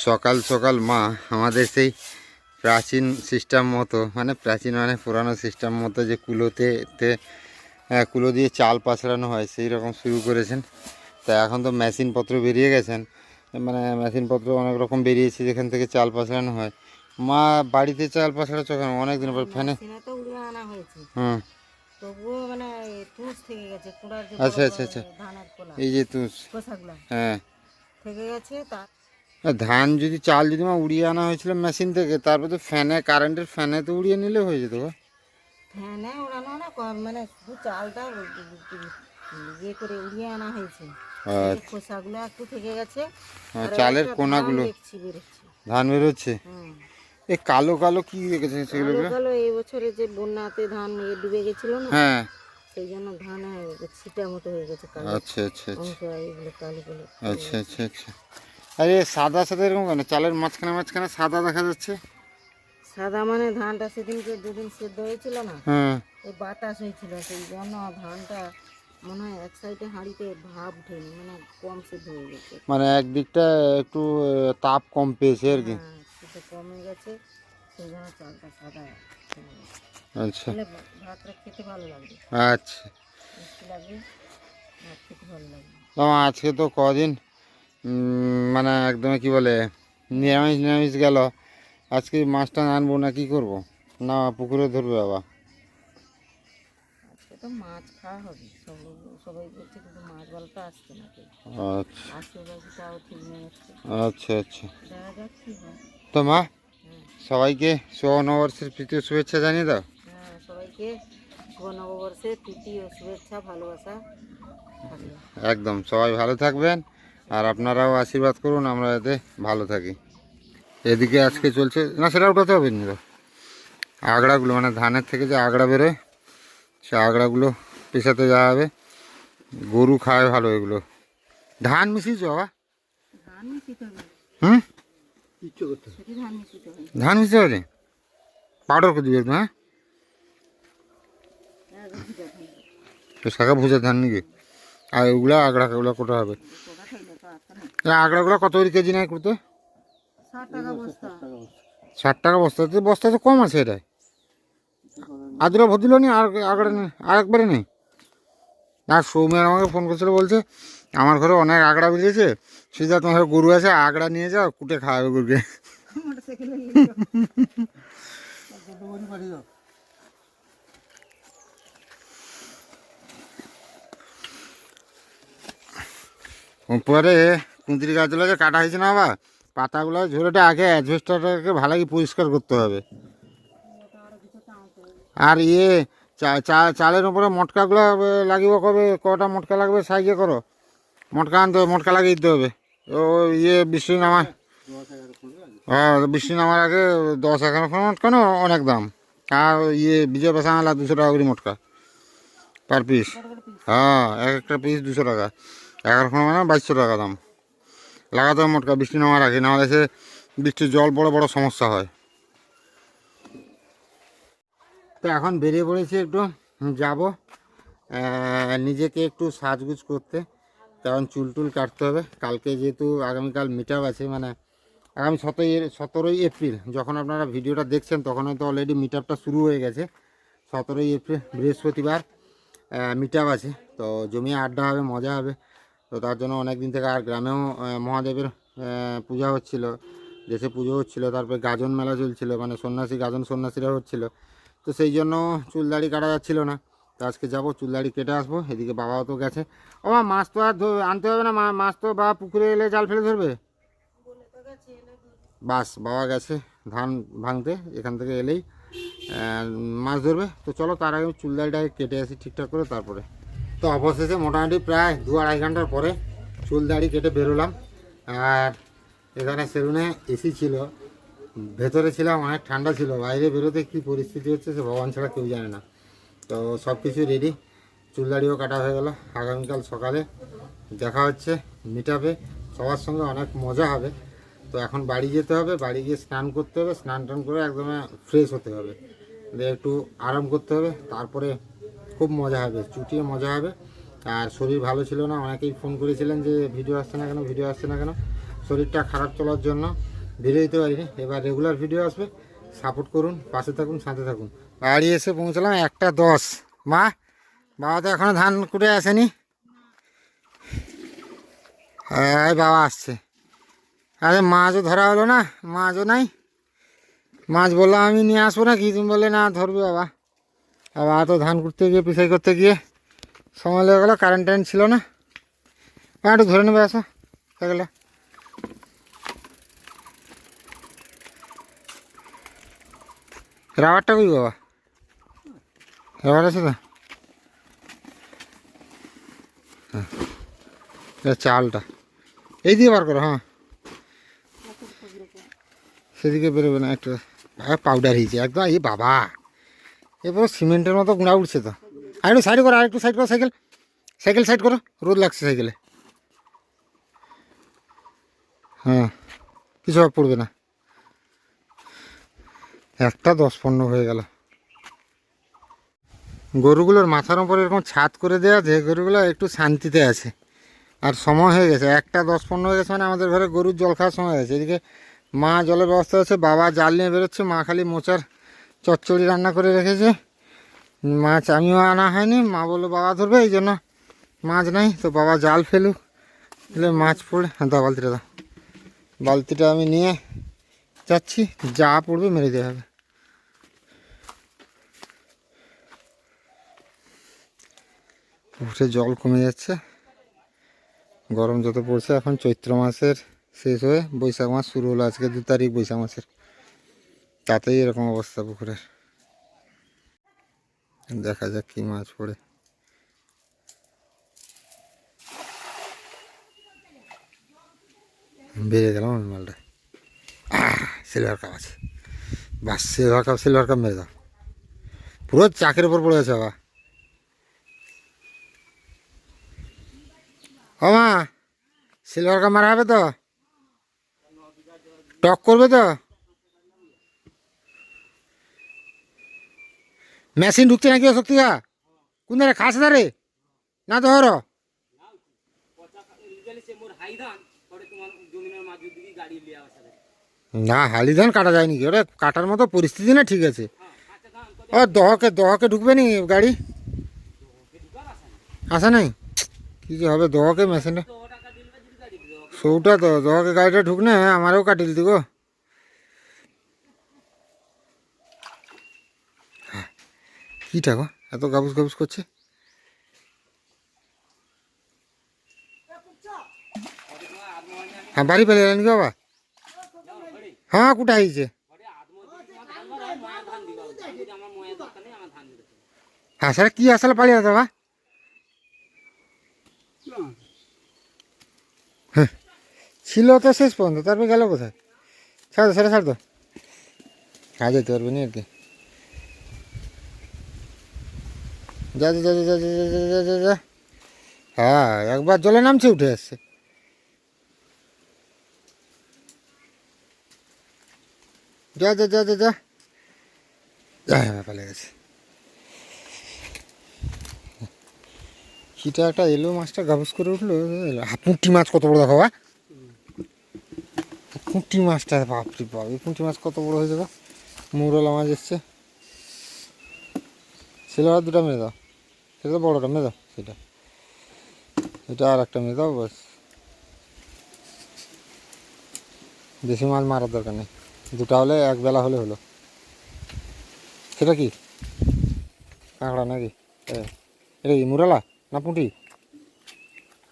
সকাল সকাল মা আমাদের সেই প্রাচীন সিস্টেম মতো মানে প্রাচীন মানে পুরানো সিস্টেম মতো যে কুলোতে তে কুলো দিয়ে চাল পাছড়ানো হয় সেই রকম শুরু করেছেন। তা এখন তো মেশিনপত্র বেরিয়ে গেছেন। মানে মেশিনপত্র অনেক রকম বেরিয়েছে যেখান থেকে চাল পাছড়ানো হয়। মা বাড়িতে চাল পাছড়াচ্ছ কেন? অনেক দিন পর ফ্যানে হুম। মানে আচ্ছা, আচ্ছা, আচ্ছা। এই যে কোষাগুলা। হ্যাঁ। থেকে গেছে ধান যদি চাল যদি মা উড়িয়ে আনা হয়েছিল মেশিন থেকে তারপর তো ফ্যানে কারেন্টের ফ্যানে তো উড়িয়ে নিলে হয়ে যেত। ফ্যানে উড়ানো না কম মানে শুধু চালটা ইয়ে করে উড়িয়ে আনা হয়েছে। আচ্ছা। খোসাগুলো একটু থেকে গেছে আর চালের কোনাগুলো। ধান বেরোচ্ছে। ধান বেরোচ্ছে? হুম। এই কালো কালো কি রেখেছে সেগুলো কালো এই বছরে যে বন্যাতে ধান ইয়ে ডুবে গেছিল না হ্যাঁ। সেই জন্য ধান ছিটা মতো হয়ে গেছে আচ্ছা আচ্ছা আচ্ছা। কালো কালো। আচ্ছা আচ্ছা আচ্ছা। আরে সাদা সাদা এরকম কেন? চালের মাঝখানে মাঝখানে সাদা দেখা যাচ্ছে। সাদা মানে ধানটা সেদিনকে দুদিন সেদ্ধ হয়েছিল না? হ্যাঁ। ওই বাতাস হয়েছিল সেই জন্য ধানটা মনে হয় এক সাইডে হাঁড়িতে ভাব উঠেনি মানে কম সেদ্ধ হয়ে গেছে। মানে একদিকটা একটু তাপ কম পেয়েছে আর কি। হ্যাঁ সেটা কমে গেছে সেই জন্য চালটা সাদা আচ্ছা। ভাতটা খেতে ভালো লাগবে? আচ্ছা। লাগবে ভাত খেতে ভালো লাগবে আজকে তো কদিন মানে একদম কি বলে নিরামিষ নিরামিষ গেল। আজকে মাছটা আনব না কি করব? না পুকুরে ধরবে বাবা। তো মাছ খাওয়া হবে। সবাই বলছে কিন্তু মাছ বলটা আসছে না আচ্ছা। তাও ঠিক নেই আসছে। আচ্ছা আচ্ছা। দেখা যাক কি হয়। তো মা হ্যাঁ। সবাইকে শুভ নববর্ষের প্রীতি শুভেচ্ছা জানিয়ে দাও। হ্যাঁ সবাইকে শুভ নববর্ষে প্রীতি ও শুভেচ্ছা ভালোবাসা। একদম সবাই ভালো থাকবেন। আর আপনারাও আশীর্বাদ করুন আমরা এতে ভালো থাকি। এদিকে আজকে চলছে না সেটা উঠাতে হবে না আগড়াগুলো মানে ধানের থেকে যে আগড়া বেরোয় সে আগড়াগুলো পেশাতে যাওয়া হবে। গরু খায় ভালো এগুলো। ধান মিশিয়েছো বাবা? ধান হুম? ধান মিশিতে হবে। ধান মিশিয়ে হবে? পাউডার করে দিবে একটু হ্যাঁ ভিজা ধান। তো শাখা ভুজা ধান নাকি? আর ওগুলো আগড়া ওগুলো কোটা হবে। আগড়াগুলো কত করে কেজি নেয় করতে ষাট টাকা বস্তা। বস্তা তো কম আছে এটা। আদুরা ভদ্দিল নি আর আগড়ে নেই আর একবারে নেই। আর সৌম্যার আমাকে ফোন করছিল বলছে আমার ঘরে অনেক আগড়া বেরিয়েছে সিধা তোমার গরু আছে আগড়া নিয়ে যাও কুটে খাওয়াবে গরুকে। পরে কুঁদরি গাছগুলো যে কাটা হয়েছে না আবার পাতাগুলো ঝরেটা আগে অ্যাডভেস্টারটাকে ভালোই পরিষ্কার করতে হবে। আর ইয়ে চালের উপরে মটকাগুলো লাগিব কবে? কটা মটকা লাগবে সাইজে করো। মটকা আনতে হবে, মটকা লাগিয়ে দিতে হবে। ও ইয়ে বৃষ্টি নামা হ্যাঁ বৃষ্টি নামার আগে দশ এগারো মটকা না অনেক দাম। আর ইয়ে বিজয় পেশা আনলা দুশো টাকা করে মটকা। Per piece. হ্যাঁ এক একটা পিস দুশো টাকা। এগারোশো মানে বাইশশো টাকা দাম। লাগাতে মোটকা বৃষ্টি নামার আগে নাহলে সে বৃষ্টির জল বড় বড় সমস্যা হয়। তো এখন বেরিয়ে পড়েছি একটু, যাব। নিজেকে একটু সাজগুজ করতে, কারণ চুল টুল কাটতে হবে। কালকে যেহেতু আগামীকাল মিট আছে মানে আগামী সতেরোই সতেরোই এপ্রিল, যখন আপনারা ভিডিওটা দেখছেন, তখন হয়তো অলরেডি মিট শুরু হয়ে গেছে। সতেরোই এপ্রিল, বৃহস্পতিবার মিট আছে, তো জমিয়ে আড্ডা হবে, মজা হবে। তো তার জন্য অনেক দিন থেকে আর গ্রামেও মহাদেবের পূজা হচ্ছিল। দেশে পুজো হচ্ছিল, তারপরে গাজন মেলা চলছিল মানে সন্ন্যাসী, গাজন সন্ন্যাসীরা হচ্ছিল। তো সেই জন্য চুল দাড়ি কাটা যাচ্ছিল না। তো আজকে যাব চুল দাড়ি কেটে আসব, এদিকে বাবাও তো গেছে। ও মাছ তো আর আনতে হবে না মাছ তো বা পুকুরে এলে জাল ফেলে ধরবে? বাস, বাবা গেছে ধান ভাঙতে, এখান থেকে এলেই মাছ ধরবে। তো চলো, তার আগে চুল দাড়িটা কেটে আসি ঠিকঠাক করে, তারপরে। তো অবশেষে মোটামুটি প্রায় দু আড়াই ঘণ্টার পরে চুল দাড়ি কেটে বেরোলাম। আর এখানে সেলুনে এসি ছিল, ভেতরে ছিলাম, অনেক ঠান্ডা ছিল, বাইরে বেরোতে কী পরিস্থিতি হচ্ছে সে ভগবান ছাড়া কেউ জানে না। তো সব কিছু রেডি চুল দাড়িও কাটা হয়ে গেল। আগামীকাল সকালে দেখা হচ্ছে মিটাবে সবার সঙ্গে অনেক মজা হবে। তো এখন বাড়ি যেতে হবে, বাড়ি গিয়ে স্নান করতে হবে, স্নান টান করে একদম ফ্রেশ হতে হবে। একটু আরাম করতে হবে, তারপরে খুব মজা হবে চুটিয়ে মজা হবে। আর শরীর ভালো ছিল না, অনেকেই ফোন করেছিলেন যে ভিডিও আসছে না কেন ভিডিও আসছে না কেন? শরীরটা খারাপ চলার জন্য ভিডিও দিতে পারিনি। এবার রেগুলার ভিডিও আসবে সাপোর্ট করুন, পাশে থাকুন, সাথে থাকুন। বাড়ি এসে পৌঁছলাম একটা দশ। মা, বাবা তো এখনও ধান কুটে আসেনি। এই বাবা আসছে। আরে মাছও ধরা হলো না, মাছও নাই। মাছ বললাম আমি নিয়ে আসব না কি তুমি বললে না, ধরবে বাবা। আবার তো ধান কুটতে গিয়ে পিসাই করতে গিয়ে সময় লেগে গেলো কারেন্ট টারেন্ট ছিল না হ্যাঁ একটু ধরে নেবে আসো গেলে রাবারটা কই বাবা রাবার আছে তো হ্যাঁ এটা চালটা এই দিয়ে বার করো হ্যাঁ সেদিকে বেরোবে না একটু পাউডার হয়েছে একদম এই বাবা এরপর সিমেন্টের মতো গুঁড়া উঠছে তো। আর একটু সাইড করো, আর একটু সাইড করো সাইকেল সাইকেল সাইড করো, রোদ লাগছে সাইকেলে হ্যাঁ কিছু আর পড়বে না। একটা দশ পনেরো হয়ে গেল। গরুগুলোর মাথার উপরে এরকম ছাদ করে দেওয়া যে গরুগুলো একটু শান্তিতে আছে। আর সময় হয়ে গেছে, একটা দশ পনেরো হয়ে গেছে মানে আমাদের ঘরে গরুর জল খাওয়ার সময় হয়েছে এদিকে মা জলের ব্যবস্থা আছে, বাবা জাল নিয়ে বেরোচ্ছে, মা খালি মোচার চচ্চড়ি রান্না করে রেখেছে। মাছ আমিও আনা হয়নি, মা বলল, বাবা ধরবে, এই জন্য মাছ নাই, তো বাবা জাল ফেলুক। ফেলে মাছ পড়ে হ্যাঁ বালতিটা দাও। বালতিটা আমি নিয়ে যাচ্ছি, যা পড়বে মেরে দেওয়া হবে। উঠে জল কমে যাচ্ছে। গরম যত পড়ছে, এখন চৈত্র মাসের শেষ হয়ে বৈশাখ মাস শুরু হলো, আজকে দু তারিখ বৈশাখ মাসের। তাতেই এরকম অবস্থা পুকুরের দেখা যাক কি মাছ পড়ে। বেড়ে গেলাম আমি মালটা। সিলভার কাপ আছে। বাস সিলভার কাপ সিলভার কাপ মেরে দাও। পুরো চাকের উপর পড়ে আছে বাবা। মা সিলভার কাপ মারা হবে তো? টক করবে তো? মেশিন ঢুকছে নাকি ও শক্তিকা কোন ধারে খাস ধারে না হর। না, হালি ধান কাটা যায়নি ওটা কাটার মতো পরিস্থিতি না ঠিক আছে। ও, দহকে দহকে ঢুকবে নি গাড়ি? আসা নাই? কি যে হবে, দহকে মেশিনটা সৌটা তো, দহকে গাড়িটা ঢুকনে আমারও কাটিল দিব কিটা গো এত গাবুস গাবুস করছে? হ্যাঁ বাড়ি পেলে এলেন কি বাবা? হ্যাঁ কুটা হয়েছে। হ্যাঁ সেটা কি আসলে পালিয়ে যেত বা হ্যাঁ, ছিল তো শেষ পর্যন্ত তারপরে গেল কোথায়? ছাড় দো সেটা ছাড় দো। হ্যাঁ যেতে পারবে না আর কি। যা যা যা যা যা যা যা হ্যাঁ একবার জলে নামছে উঠে আসছে যা যা যা যা যা হ্যাঁ পালে গেছে সেটা একটা এলো মাছটা গাবস করে উঠল পুঁটি মাছ কত বড় দেখো পুঁটি মাছটা বাপরি বাপ এই পুঁটি মাছ কত বড় হয়ে যাবে মৌরলা মাছ এসছে ছেলেরা দুটা মেয়ে দাও সেটা তো বড়টা মেরে সেটা এটা আর একটা মেরে দাও বাস। দেশি মাছ মারার দরকার নেই। দুটা হলে, এক বেলা হলে হলো। সেটা কি? কাঁকড়া নাকি? এটা কি মুরালা না পুঁটি?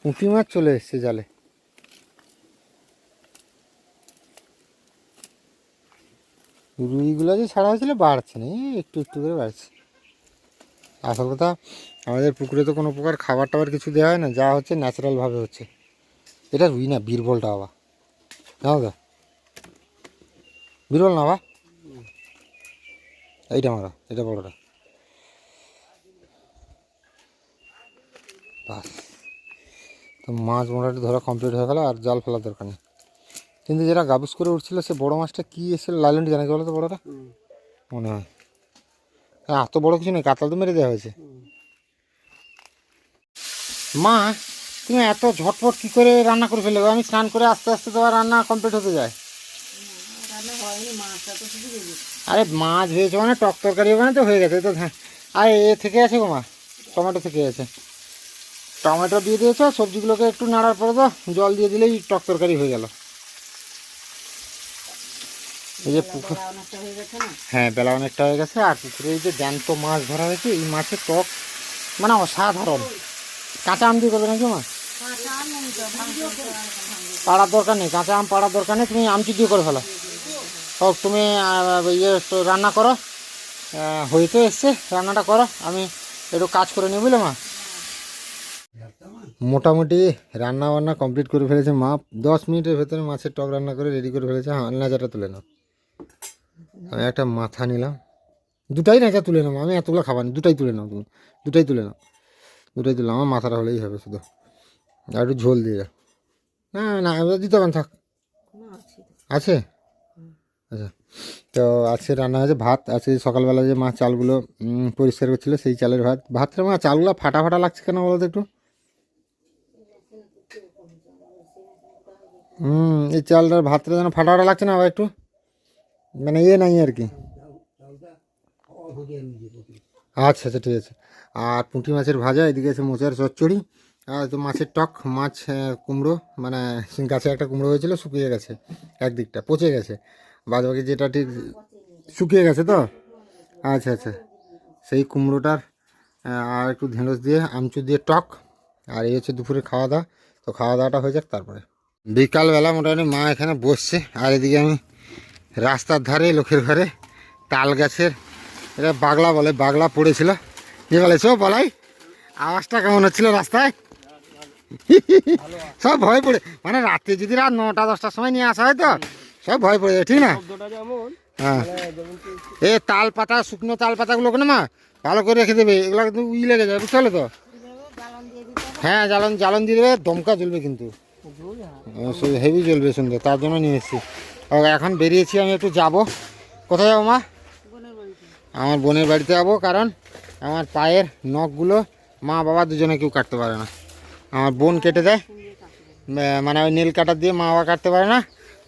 পুঁটি মাছ চলে এসছে জালে। রুইগুলো যে ছাড়া হয়েছিল, বাড়ছে না। একটু একটু করে বাড়ছে। আসল কথা আমাদের পুকুরে তো কোনো প্রকার খাবার টাবার কিছু দেওয়া হয় না যা হচ্ছে ন্যাচারালভাবে হচ্ছে। এটা রুই না বীরবলটা আবার জানো তো? বীরবল না বা এইটা মারা এটা বড়টা বাস। তো মাছ মোটামুটি ধরা কমপ্লিট হয়ে গেল আর জাল ফেলার দরকার নেই। কিন্তু যেটা গাবুস করে উঠছিল সে বড় মাছটা কী এসেছিল লাইলনটি জানা বলো তো বড়টা মনে হয়। হ্যাঁ এত বড় কিছু নেই, কাতাল তো মেরে দেওয়া হয়েছে। মা, তুমি এত ঝটপট কি করে রান্না করে ফেলে? আমি স্নান করে আস্তে আস্তে তোমার রান্না কমপ্লিট হতে যায়। আরে মাছ ভেজেছো মানে টক তরকারি হবে না তো, হয়ে গেছে। তো হ্যাঁ। আর, এ থেকে আছে গো মা, টমেটো থেকে আছে। টমেটো দিয়ে দিয়েছ, সবজিগুলোকে একটু নাড়ার পরে তো জল দিয়ে দিলেই টক তরকারি হয়ে গেল। এই যে পুকুর হয়ে গেছে হ্যাঁ বেলা অনেকটা হয়ে গেছে আর পুকুরে এই যে জ্যান্ত মাছ ধরা হয়েছে এই মাছের টক মানে অসাধারণ। কাঁচা আম দিয়ে করবে নাকি মা। পাড়ার দরকার নেই কাঁচা আম পাড়ার দরকার নেই তুমি আমচি দিয়ে করে ফেলো। হোক তুমি ইয়ে রান্না করো। হয়ে তো এসছে রান্নাটা করো আমি একটু কাজ করে নিই বুঝলে মা? মোটামুটি রান্না বান্না কমপ্লিট করে ফেলেছে মা। দশ মিনিটের ভেতরে মাছের টক রান্না করে রেডি করে ফেলেছে হ্যাঁ নাজাটা তুলে নাও। আমি একটা মাথা নিলাম। দুটাই নাচা তুলে নাও আমি এতগুলো খাবার নি দুটাই তুলে নাও তুমি। দুটাই তুলে নাও। দুটাই তুলে আমার মাথাটা হলেই হবে শুধু। আর একটু ঝোল দিয়ে দাও। না না দিতে পারেন থাক। আছে। আছে? আচ্ছা। তো আজকে রান্না হয়েছে ভাত। আজকে সকালবেলা যে মা চালগুলো পরিষ্কার করছিল সেই চালের ভাত। ভাতটা মা চালগুলো ফাটা ফাটা লাগছে কেন বলো তো একটু? হুম এই চালটার ভাতটা যেন ফাটা ফাটা লাগছে না আবার একটু? মানে ইয়ে নাই আর কি। আচ্ছা আচ্ছা ঠিক আছে। আর পুঁটি মাছের ভাজা, এদিকে আছে মোচার চচ্চড়ি, আর তো মাছের টক, মাছ কুমড়ো মানে গাছে একটা কুমড়ো হয়েছিল, শুকিয়ে গেছে, একদিকটা, পচে গেছে। বাদ বাকি যেটা ঠিক শুকিয়ে গেছে তো? আচ্ছা আচ্ছা। সেই কুমড়োটার আর একটু ঢেঁড়স দিয়ে, আমচুর দিয়ে টক, আর এই হচ্ছে দুপুরে খাওয়া দাওয়া। তো খাওয়া দাওয়াটা হয়ে যাক তারপরে। বিকালবেলা মোটামুটি মা এখানে বসছে, আর এদিকে আমি রাস্তার ধারে লোকের ঘরে তাল গাছের এটা বাগলা বলে বাগলা পড়েছিল। কি বলেছ বলাই? আওয়াজটা কেমন হচ্ছিল রাস্তায়? সব ভয় পড়ে। মানে রাতে যদি রাত নটা দশটার সময় নিয়ে আসা হয় তো সব ভয় পড়ে যায় ঠিক না? হ্যাঁ। এ তাল পাতা শুকনো তাল পাতাগুলোকে না মা ভালো করে রেখে দেবে এগুলো কিন্তু উই লেগে যাবে পারলে তো। হ্যাঁ জ্বালন জ্বালন দিয়ে দেবে দমকা জ্বলবে কিন্তু। হেভি জ্বলবে সুন্দর তার জন্য নিয়ে এসেছি। এখন বেরিয়েছি আমি একটু যাব। কোথায় যাব মা? আমার বোনের বাড়িতে যাব কারণ আমার পায়ের নখগুলো মা বাবা দুজনে কেউ কাটতে পারে না। আমার বোন কেটে দেয় মানে ওই নীল কাটার দিয়ে মা বাবা কাটতে পারে না।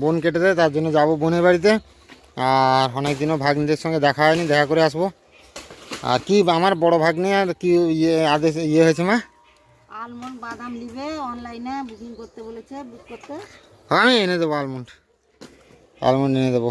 বোন কেটে দেয় তার জন্য যাব বোনের বাড়িতে। আর অনেক দিনও ভাগ্নিদের সঙ্গে দেখা হয়নি দেখা করে আসব। আর কি আমার বড় ভাগ্নি আর কি ইয়ে আদেশ ইয়ে হয়েছে মা? আলমন্ড বাদাম নিবে অনলাইনে বুকিং করতে বলেছে বুক করতে। আমি এনে দেবো আলমন্ড। আলমন্ড এনে দেবো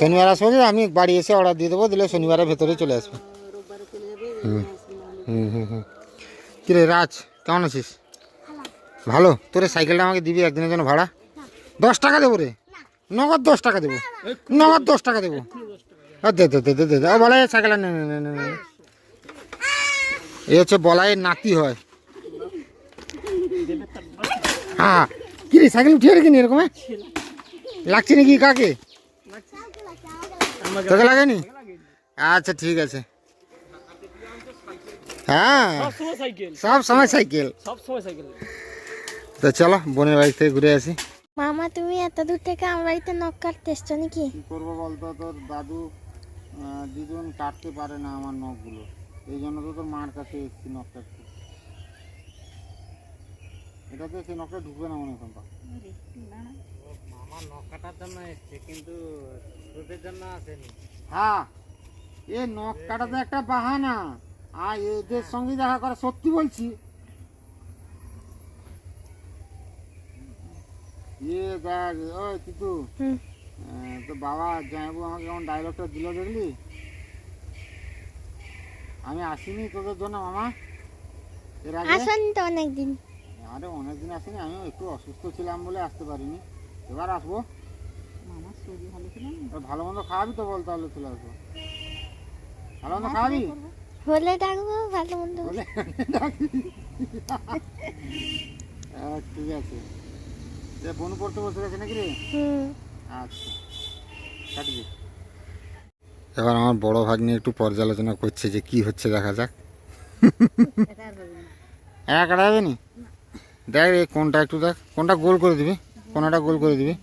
শনিবার। আসব যে আমি বাড়ি এসে অর্ডার দিয়ে দেবো দিলে শনিবারের ভেতরে চলে আসবে। নিয়ে আসবে নাহলে। হুম হুম হুম। কিরে রাজ কেমন আছিস? ভালো। তোর সাইকেলটা আমাকে দিবি একদিনের জন্য ভাড়া? দশ টাকা দেবো রে? নগদ দশ টাকা দেবো। নগদ দশ টাকা দেবো। দে দে দে দে দে বলাই সাইকেল নে। এই হচ্ছে বলাইয়ের নাতি হয়। হ্যাঁ। কি রে সাইকেল উঠিয়ে রেখে নি এরকম? এ? লাগছে নাকি কাকে? তোকে লাগেনি? আচ্ছা ঠিক আছে। হ্যাঁ। সবসময় সাইকেল। সব সময় সাইকেল। তো চলো বোনের বাড়ি থেকে ঘুরে আসি। মামা তুমি এত দূর থেকে আমার বাড়িতে নখ কাটতে এসছো নাকি? কি করব বলতো? তোর দাদু দিদুন কাটতে পারে না আমার নখগুলো এই জন্য তো তোর মার কাছে এসেছি নখ কাটতে এটাতে সেই নখটা ঢুকবে না মনে হয় আমার নখ জন্য এসছে কিন্তু তোদের জন্য আসেনি। হ্যাঁ এ নখ কাটাতে একটা বাহানা। আর এদের সঙ্গে দেখা করা সত্যি বলছি। ইয়ে দেখ ওই। আহ, তো বাবা আমাকে কেমন ডায়লগটা দিল দেখলি? আমি আসিনি তোদের জন্য মামা। এর আগে? আসনি তো অনেকদিন। আরে অনেকদিন আসিনি আমিও একটু অসুস্থ ছিলাম বলে আসতে পারিনি। এবার আসব। মামার শরীর ভালো ছিল না? ভালো মন্দ খাওয়াবি তো বল তাহলে চলে আসব। ভালো মন্দ খাওয়াবি? হলে ডাকবো ভালো মন্দ। বলে আহ, ঠিক আছে। এ বনু পড়তে বসে গেছে নাকি রে? আচ্ছা কাটবি। এবার আমার বড় ভাগ্নি একটু পর্যালোচনা করছে যে কি হচ্ছে দেখা যাক। এক কাটা যাবে নি। দেখ রে কোনটা একটু দেখ। কোনটা গোল করে দিবি? কোনটা গোল করে দিবি?